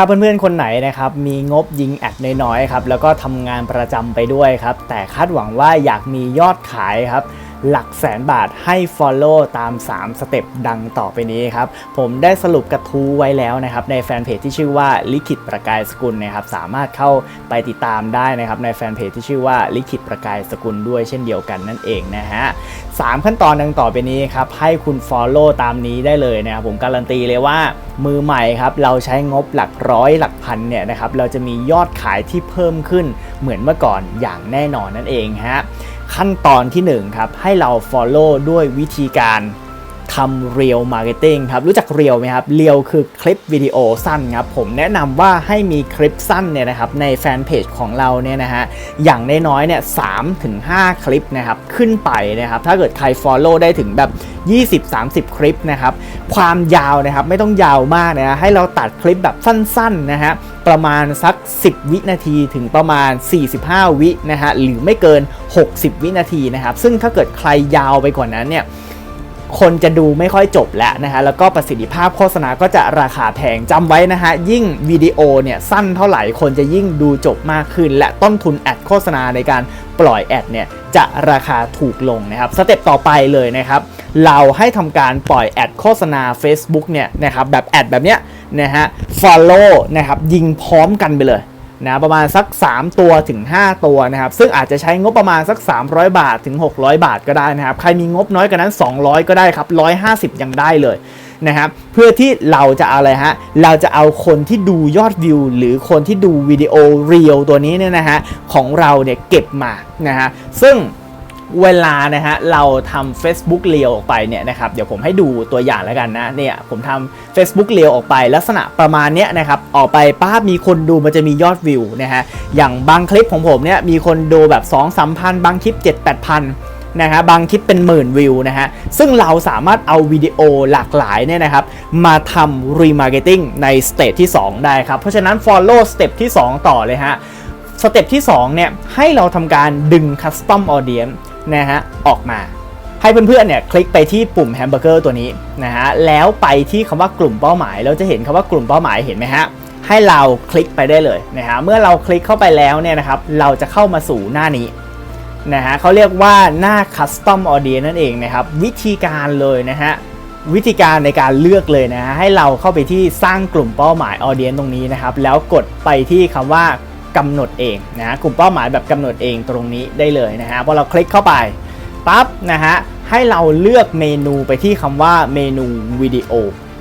ถ้าเพื่อนๆ คนไหนนะครับมีงบยิงแอดน้อยๆครับแล้วก็ทำงานประจำไปด้วยครับแต่คาดหวังว่าอยากมียอดขายครับ หลักแสนบาทให้ Follow ตาม 3 สเต็ปดังต่อไปนี้ครับ ผมได้สรุปกระทู้ไว้แล้วนะครับ ในแฟนเพจที่ชื่อว่าลิขิตประกายสกุลนะครับ สามารถเข้าไปติดตามได้นะครับในแฟนเพจที่ชื่อว่าลิขิตประกายสกุลด้วยเช่นเดียวกันนั่นเองนะฮะสามขั้นตอนดังต่อไปนี้ครับให้คุณ Follow ตามนี้ได้เลยนะครับผมการันตีเลยว่ามือใหม่ครับเราใช้งบหลักร้อยหลักพันเนี่ยนะครับเราจะมียอดขายที่เพิ่มขึ้นเหมือนเมื่อก่อนอย่างแน่นอนนั่นเองฮะ ขั้นตอนที่ 1 ครับ ให้เรา follow ด้วยวิธีการทำ real marketing ครับรู้จัก real ไหมครับ real คือคลิปวิดีโอสั้นครับผมแนะนำว่าให้มีคลิปสั้นเนี่ยนะครับในแฟนเพจของเราเนี่ยนะฮะอย่างน้อยๆเนี่ยสถึง5คลิปนะครับขึ้นไปนะครับถ้าเกิดใคร follow ได้ถึงแบบ 20-30 คลิปนะครับความยาวนะครับไม่ต้องยาวมากนะให้เราตัดคลิปแบบสั้นๆนะฮะ ประมาณสัก 10 วินาทีถึงประมาณ 45 วินะฮะหรือไม่เกิน 60 วินาทีนะครับ ซึ่งถ้าเกิดใครยาวไปกว่านั้นเนี่ย คนจะดูไม่ค่อยจบแล้วนะฮะแล้วก็ประสิทธิภาพโฆษณาก็จะราคาแพงจำไว้นะฮะยิ่งวิดีโอเนี่ยสั้นเท่าไหร่คนจะยิ่งดูจบมากขึ้น และต้นทุนแอดโฆษณาในการปล่อยแอดเนี่ยจะราคาถูกลงนะครับสเต็ปต่อไปเลยนะครับเราให้ทำการปล่อยแอดโฆษณา Facebook เนี่ยนะครับแบบแอดแบบเนี้ยนะฮะ follow นะครับยิงพร้อมกันไปเลย นะประมาณสัก 3 ตัวถึง 5 ตัวนะครับ ซึ่งอาจจะใช้งบประมาณสัก 300 บาทถึง 600 บาทก็ได้นะครับ ใครมีงบน้อยกว่านั้น 200 ก็ได้ครับ 150 ยังได้เลยนะครับเพื่อที่เราจะเอาอะไรฮะเราจะเอาคนที่ดูยอดวิว หรือคนที่ดูวิดีโอเรียลตัวนี้เนี่ยนะฮะของเราเนี่ยเก็บมานะฮะซึ่ง เวลานะฮะเราทำ Facebook เรียวออกไปเนี่ยนะครับเดี๋ยวผมให้ดูตัวอย่างแล้วกันนะเนี่ยผมทำ Facebook เรียวออกไป ลักษณะประมาณเนี้ยนะครับออกไปป้ามีคนดูมันจะมียอดวิวนะฮะอย่างบางคลิปของผมเนี่ยมีคนดูแบบ 2 3พันบางคลิป 7 8พันนะฮะบางคลิปเป็นหมื่นวิวนะฮะซึ่งเราสามารถเอาวิดีโอหลากหลายเนี่ยนะครับมาทำรีมาร์เก็ตติ้งในสเตจที่ 2 ได้ครับ เพราะฉะนั้น follow สเต็ปที่ 2 ต่อเลยฮะสเต็ปที่ 2 เนี่ยให้เราทำการดึง Custom Audience นะฮะออกมาให้เพื่อนๆเนี่ยคลิกไปที่ปุ่มแฮมเบอร์เกอร์ตัวนี้นะฮะแล้วไปที่คำว่ากลุ่มเป้าหมาย เราจะเห็นคำว่ากลุ่มเป้าหมายเห็นไหมฮะให้เราคลิกไปได้เลยนะฮะเมื่อเราคลิกเข้าไปแล้วเนี่ยนะครับเราจะเข้ามาสู่หน้านี้นะฮะเขาเรียกว่าหน้า Custom Audience นั่นเองนะครับวิธีการเลยนะฮะวิธีการในการเลือกเลยนะฮะให้เราเข้าไปที่สร้างกลุ่มเป้าหมายออเดียนตรงนี้นะครับแล้วกดไปที่คำว่า กำหนดเองนะฮะกลุ่มเป้าหมายแบบกำหนดเองตรงนี้ได้เลยนะฮะพอเราคลิกเข้าไปปั๊บนะฮะให้เราเลือกเมนูไปที่คำว่าเมนูวิดีโอ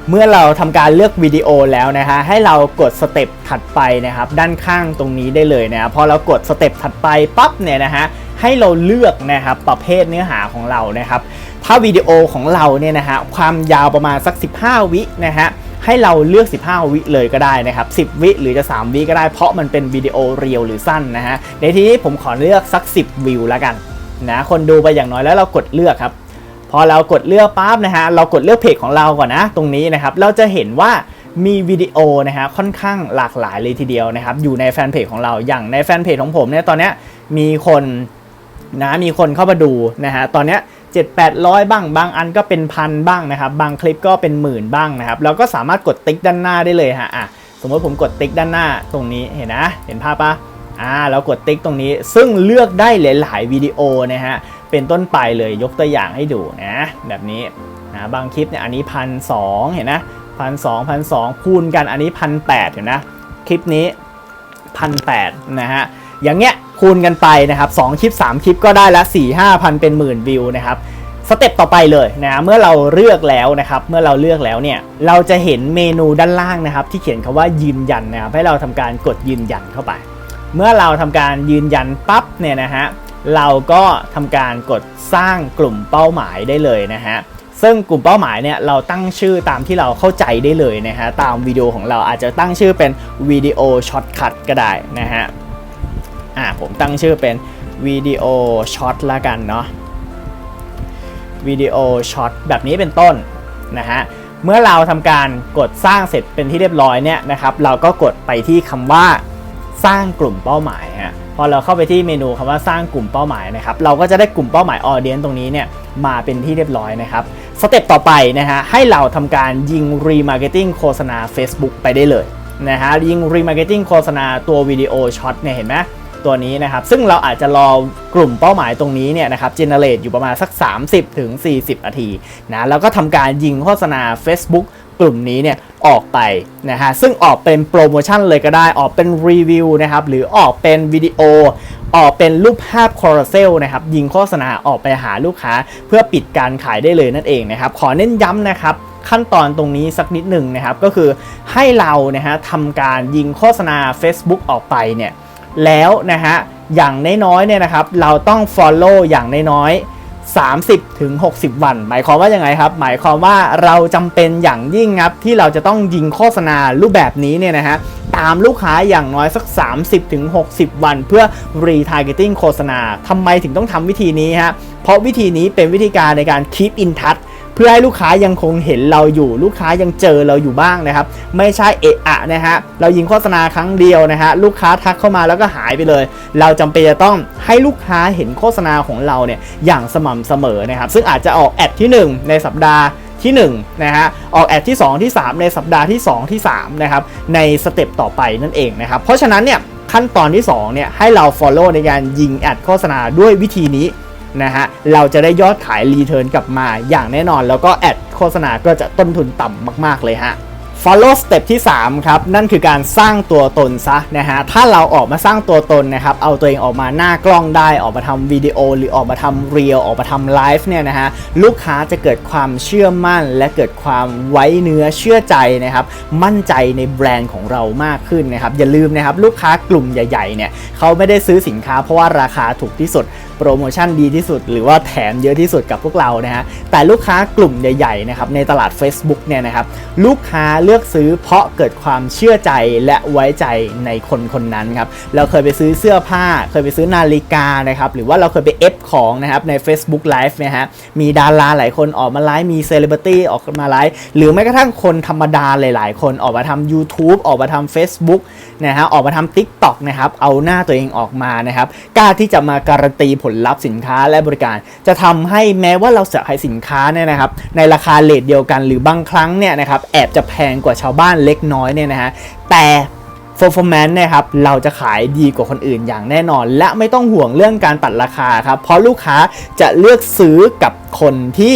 เมื่อเราทำการเลือกวิดีโอแล้วนะฮะให้เรากดสเต็ปถัดไปนะครับด้านข้างตรงนี้ได้เลยนะพอเรากดสเต็ปถัดไปปั๊บเนี่ยนะฮะให้เราเลือกนะครับประเภทเนื้อหาของเรานะครับถ้าวิดีโอของเราเนี่ยนะฮะความยาวประมาณสัก 15 วินะฮะ ให้เราเลือก 15 วิเลยก็ได้นะครับ 10 วิหรือจะ 3 วิก็ได้ เพราะมันเป็นวิดีโอเรียวหรือสั้นนะฮะ ในที่นี้ผมขอเลือกสัก 10 วิวแล้วกันนะคนดูไปอย่างน้อยแล้วเรากดเลือกครับ พอเรากดเลือกปั๊บนะฮะเรากดเลือกเพจของเราก่อนนะ ตรงนี้นะครับเราจะเห็นว่ามีวิดีโอนะฮะค่อนข้างหลากหลายเลยทีเดียวนะครับ อยู่ในแฟนเพจของเราอย่างในแฟนเพจของผมเนี่ยตอนนี้มีคนนะมีคนเข้ามาดูนะฮะตอนนี้ 7 8 0 0 บ้าง บางอันก็เป็นพันบ้างนะครับ บางคลิปก็เป็นหมื่นบ้างนะครับเราก็สามารถกดติ๊กด้านหน้าได้เลยฮะอะสมมติผมกดติ๊กด้านหน้าตรงนี้เห็นนะ เห็นภาพปะอ่าเรากดติ๊กตรงนี้ซึ่งเลือกได้หลาย ๆ วิดีโอนะฮะเป็นต้นไปเลยยกตัวอย่างให้ดูนะแบบนี้นะบางคลิปเนี่ยอันนี้พันสเห็นนะพันสองพันสองคูณกันอันนี้พันแเห็นนะคลิปนี้พันแนะฮะอย่างเงี้ย คูณกันไปนะครับ2คลิป 3 คลิปก็ได้ละ 4 5 พันเป็นหมื่นวิวนะครับสเต็ปต่อไปเลยนะเมื่อเราเลือกแล้วนะครับเมื่อเราเลือกแล้วเนี่ยเราจะเห็นเมนูด้านล่างนะครับ ที่เขียนคำว่ายืนยันนะครับให้เราทำการกดยืนยันเข้าไป เมื่อเราทำการยืนยันปั๊บเนี่ยนะฮะเราก็ทำการกดสร้างกลุ่มเป้าหมายได้เลยนะฮะซึ่งกลุ่มเป้าหมายเนี่ยเราตั้งชื่อตามที่เราเข้าใจได้เลยนะฮะตามวิดีโอของเราอาจจะตั้งชื่อเป็นวิดีโอช็อตคัทก็ได้นะฮะ อ่าผมตั้งชื่อเป็นวิดีโอช็อตละกันเนาะวิดีโอช็อตแบบนี้เป็นต้นนะฮะเมื่อเราทำการกดสร้างเสร็จเป็นที่เรียบร้อยเนี่ยนะครับ เราก็กดไปที่คำว่าสร้างกลุ่มเป้าหมายฮะพอเราเข้าไปที่เมนูคำว่าสร้างกลุ่มเป้าหมายนะครับ เราก็จะได้กลุ่มเป้าหมายออเดียนตรงนี้เนี่ยมาเป็นที่เรียบร้อยนะครับ สเต็ปต่อไปนะฮะให้เราทำการยิงรีมาร์เก็ตติ้งโฆษณา Facebook ไปได้เลยนะฮะยิงรีมาร์เก็ตติ้งโฆษณาตัววิดีโอช็อตเนี่ยเห็นไหม ตัวนี้นะครับ ซึ่งเราอาจจะรอกลุ่มเป้าหมายตรงนี้เนี่ยนะครับเจเนเรตอยู่ประมาณสัก 30ถึง40 นาทีนะแล้วก็ทำการยิงโฆษณา Facebook กลุ่มนี้เนี่ยออกไปนะฮะซึ่งออกเป็นโปรโมชั่นเลยก็ได้ออกเป็นรีวิวนะครับหรือออกเป็นวิดีโอ ออกเป็นรูปภาพคอร์เซลนะครับยิงโฆษณาออกไปหาลูกค้า เพื่อปิดการขายได้เลยนั่นเองนะครับขอเน้นย้ำนะครับขั้นตอนตรงนี้สักนิดหนึ่งนะครับก็คือให้เรานะฮะทำการยิงโฆษณา Facebook ออกไปเนี่ย แล้วนะฮะอย่างน้อยๆเนี่ยนะครับเราต้อง Follow อย่างน้อยๆ30ถึง60 วัน หมายความว่ายังไงครับ หมายความว่าเราจำเป็นอย่างยิ่งครับที่เราจะต้องยิงโฆษณารูปแบบนี้เนี่ยนะฮะตามลูกค้าอย่างน้อยสัก 30ถึง60 วัน เพื่อ retargeting โฆษณาทำไมถึงต้องทำวิธีนี้ฮะเพราะวิธีนี้เป็นวิธีการในการ keep in touch เพื่อให้ลูกค้ายังคงเห็นเราอยู่ ลูกค้ายังเจอเราอยู่บ้างนะครับ ไม่ใช่เอะอะนะฮะเรายิงโฆษณาครั้งเดียวนะฮะลูกค้าทักเข้ามาแล้วก็หายไปเลย เราจำเป็นจะต้องให้ลูกค้าเห็นโฆษณาของเราเนี่ยอย่างสม่ำเสมอนะครับซึ่งอาจจะออกแอดที่ 1 ในสัปดาห์ที่1นะฮะออกแอดที่ 2 ที่ 3 ในสัปดาห์ที่ 2 ที่3นะครับในสเต็ปต่อไปนั่นเองนะครับเพราะฉะนั้นเนี่ยขั้นตอนที่2เนี่ยให้เรา Follow ในการยิงแอดโฆษณาด้วยวิธีนี้ นะฮะเราจะได้ยอดขายรีเทิร์นกลับมาอย่างแน่นอน แล้วก็แอดโฆษณาก็จะต้นทุนต่ำมาก ๆ เลยฮะ follow step ที่ 3 ครับ นั่นคือการสร้างตัวตนซะนะฮะ ถ้าเราออกมาสร้างตัวตนนะครับ เอาตัวเองออกมาหน้ากล้องได้ ออกมาทำวิดีโอ หรือออกมาทำเรียลออกมาทำไลฟ์เนี่ยนะฮะ ลูกค้าจะเกิดความเชื่อมั่น และเกิดความไว้เนื้อเชื่อใจนะครับ มั่นใจในแบรนด์ของเรามากขึ้นนะครับ อย่าลืมนะครับ ลูกค้ากลุ่มใหญ่ๆเนี่ยเขาไม่ได้ซื้อสินค้าเพราะว่าราคาถูกที่สุด โปรโมชั่นดีที่สุด หรือว่าแถมเยอะที่สุดกับพวกเรานะฮะแต่ลูกค้ากลุ่มใหญ่ๆนะครับในตลาด Facebook เนี่ยนะครับลูกค้าเลือกซื้อเพราะเกิดความเชื่อใจและไว้ใจในคนคนนั้นครับเราเคยไปซื้อเสื้อผ้า เคยไปซื้อนาฬิกานะครับหรือว่าเราเคยไปเอฟของนะครับใน Facebook Live นะฮะมีดาราหลายคนออกมาไลฟ์มีเซเลบริตี้ออกมาไลฟ์หรือแม้กระทั่งคนธรรมดาหลาย ๆ คนออกมาทำ YouTube ออกมาทำ Facebook นะฮะออกมาทำ TikTok นะครับเอาหน้าตัวเองออกมานะครับกล้าที่จะมาการันตีผลลัพธ์สินค้าและบริการ จะทำให้แม้ว่าเราจะขายสินค้าเนี่ยนะครับในราคาเลทเดียวกันหรือบางครั้งเนี่ยนะครับแอบจะแพงกว่าชาวบ้านเล็กน้อยเนี่ยนะฮะแต่ performance นะครับเราจะขายดีกว่าคนอื่นอย่างแน่นอน และไม่ต้องห่วงเรื่องการตัดราคาครับเพราะลูกค้าจะเลือกซื้อกับคนที่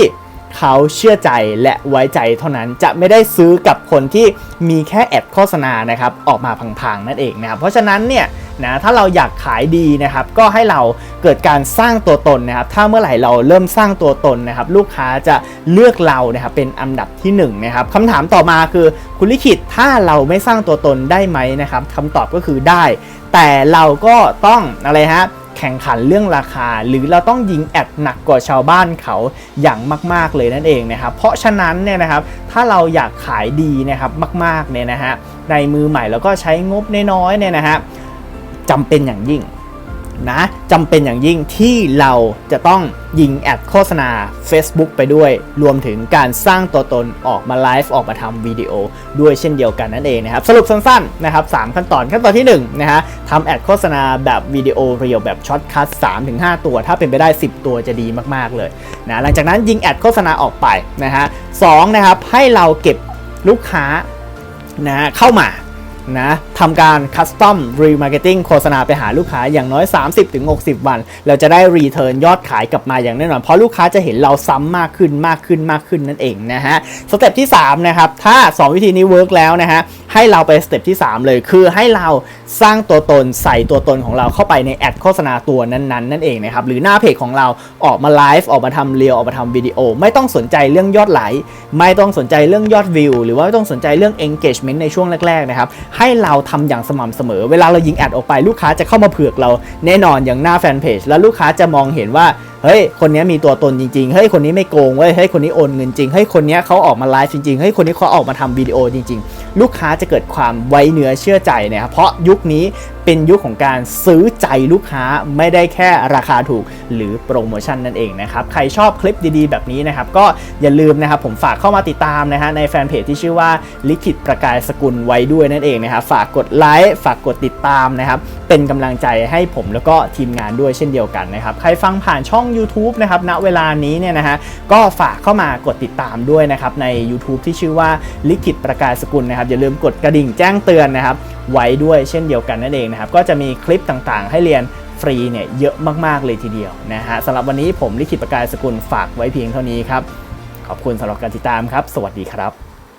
เขาเชื่อใจและไว้ใจเท่านั้นจะไม่ได้ซื้อกับคนที่มีแค่แอดโฆษณานะครับออกมาพังๆนั่นเองนะครับเพราะฉะนั้นเนี่ยนะถ้าเราอยากขายดีนะครับก็ให้เราเกิดการสร้างตัวตนนะครับถ้าเมื่อไหร่เราเริ่มสร้างตัวตนนะครับลูกค้าจะเลือกเรานะครับเป็นอันดับที่1นงนะครับคำถามต่อมาคือคุณลิขิตถ้าเราไม่สร้างตัวตนได้ไหมนะครับคำตอบก็คือได้ แต่เราก็ต้องอะไรฮะ แข่งขันเรื่องราคา หรือเราต้องยิงแอดหนักกว่าชาวบ้านเขาอย่างมาก ๆเลยนั่นเองนะครับเพราะฉะนั้นเนี่ยนะครับถ้าเราอยากขายดีนะครับมากๆเนี่ยนะฮะในมือใหม่แล้วก็ใช้งบน้อยๆเนี่ยนะฮะจำเป็นอย่างยิ่ง นะจำเป็นอย่างยิ่งที่เราจะต้องยิงแอดโฆษณา Facebook ไปด้วย รวมถึงการสร้างตัวตนออกมาไลฟ์ออกมาทำวิดีโอด้วยเช่นเดียวกันนั่นเองนะครับ สรุปสั้นๆนะครับ3ขั้นตอนขั้นตอนที่1นะฮะทำแอดโฆษณาแบบวิดีโอเรียลแบบช็อตคัท3-5 ตัว ถ้าเป็นไปได้ 10 ตัวจะดีมากๆเลยนะหลังจากนั้นยิงแอดโฆษณาออกไปนะฮะสองนะครับให้เราเก็บลูกค้านะเข้ามา นะทำการคัสตอมรีมาร์เก็ตติ้งโฆษณาไปหาลูกค้าอย่างน้อย 30-60 วัน เราจะได้รีเทิร์นยอดขายกลับมาอย่างแน่นอน เพราะลูกค้าจะเห็นเราซ้ำมากขึ้นมากขึ้นมากขึ้นนั่นเองนะฮะสเต็ปที่ 3 นะครับ ถ้า 2 วิธีนี้เวิร์กแล้วนะฮะให้เราไปสเต็ปที่ 3 เลยคือให้เราสร้างตัวตนใส่ตัวตนของเราเข้าไปในแอดโฆษณาตัวนั้นๆ นั่นเองนะครับหรือหน้าเพจของเราออกมาไลฟ์ออกมาทำเรียลออกมาทำวิดีโอ ไม่ต้องสนใจเรื่องยอดไลค์ไม่ต้องสนใจเรื่องยอดวิวหรือว่าไม่ต้องสนใจเรื่อง engagement ในช่วงแรกๆนะครับให้เราทำอย่างสม่ำเสมอ เวลาเรายิงแอดออกไปลูกค้าจะเข้ามาเผือกเราแน่นอนอย่างหน้าแฟนเพจแล้วลูกค้าจะมองเห็นว่าเฮ้ย คนนี้มีตัวตนจริงๆ เฮ้ย คนนี้ไม่โกงเว้ย เฮ้ย คนนี้โอนเงินจริง เฮ้ย คนนี้เขาออกมาไลฟ์จริงๆ เฮ้ย คนนี้เขาออกมาทำวิดีโอจริง ๆ ลูกค้าจะเกิดความไว้เนื้อเชื่อใจนะครับเพราะยุคนี้เป็นยุคของการซื้อใจลูกค้าไม่ได้แค่ราคาถูกหรือโปรโมชั่นนั่นเองนะครับ ใครชอบคลิปดีๆ แบบนี้นะครับ ก็อย่าลืมนะครับผมฝากเข้ามาติดตามนะฮะในแฟนเพจที่ชื่อว่าลิขิตประกายสกุลไว้ด้วยนั่นเองนะครับฝากกดไลค์ฝากกดติดตามนะครับเป็นกำลังใจให้ผมแล้วก็ทีมงานด้วยเช่นเดียวกันนะครับใครฟังผ่านช่อง YouTube นะครับณเวลานี้เนี่ยนะฮะก็ฝากเข้ามากดติดตามด้วยนะครับใน YouTube ที่ชื่อว่าลิขิตประกายสกุลนะครับอย่าลืมกดกระดิ่งแจ้งเตือนนะครับไว้ด้วยเช่นเดียวกันนั่นเองนะครับก็จะมีคลิปต่างๆ ให้เรียนฟรีเนี่ยเยอะมากๆเลยทีเดียวนะฮะสำหรับวันนี้ผมลิขิตประกายสกุลฝากไว้เพียงเท่านี้ครับ ขอบคุณสำหรับการติดตามครับ สวัสดีครับ